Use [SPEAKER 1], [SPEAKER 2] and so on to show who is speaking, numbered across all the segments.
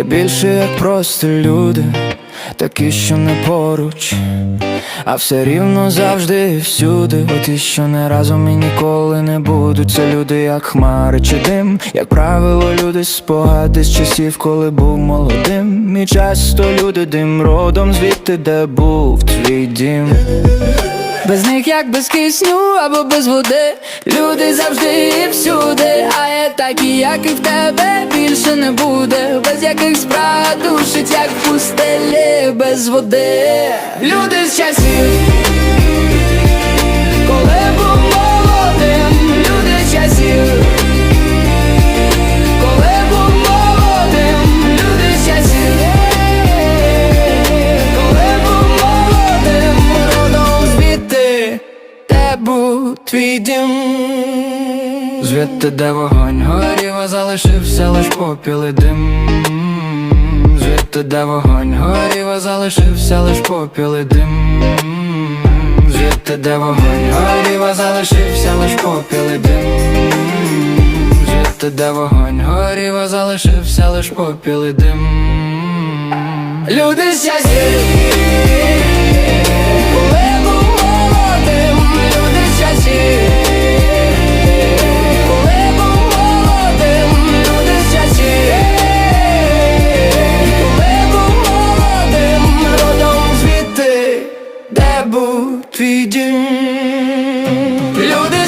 [SPEAKER 1] більше як просто люди, такі, що не поруч, а все рівно завжди і всюди. Бо ті, що не разом і ніколи не будуть. Це люди, як хмари чи дим, як правило, люди спогади з часів, коли був молодим. І часто люди дим родом звідти, де був твій дім. Без них як без кисню або без води Люди завжди і всюди, такі, як і в тебе більше не буде, без яких справ душить, як пустелі, без води. Люди з часів, коли був молодим, люди з часів, твій дім. Звідти, де вогонь горів, залишився лиш попіл і дим. Звідти, де вогонь горів, залишився лиш попіл і дим. Звідти, де вогонь горів, залишився лиш попіл і дим. Звідти, де вогонь горів, залишився лиш попіл і дим. Люди з твій дім. Люди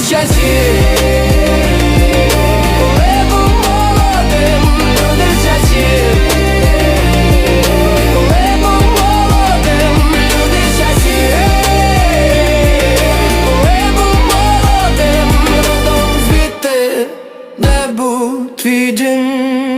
[SPEAKER 1] був твій дім.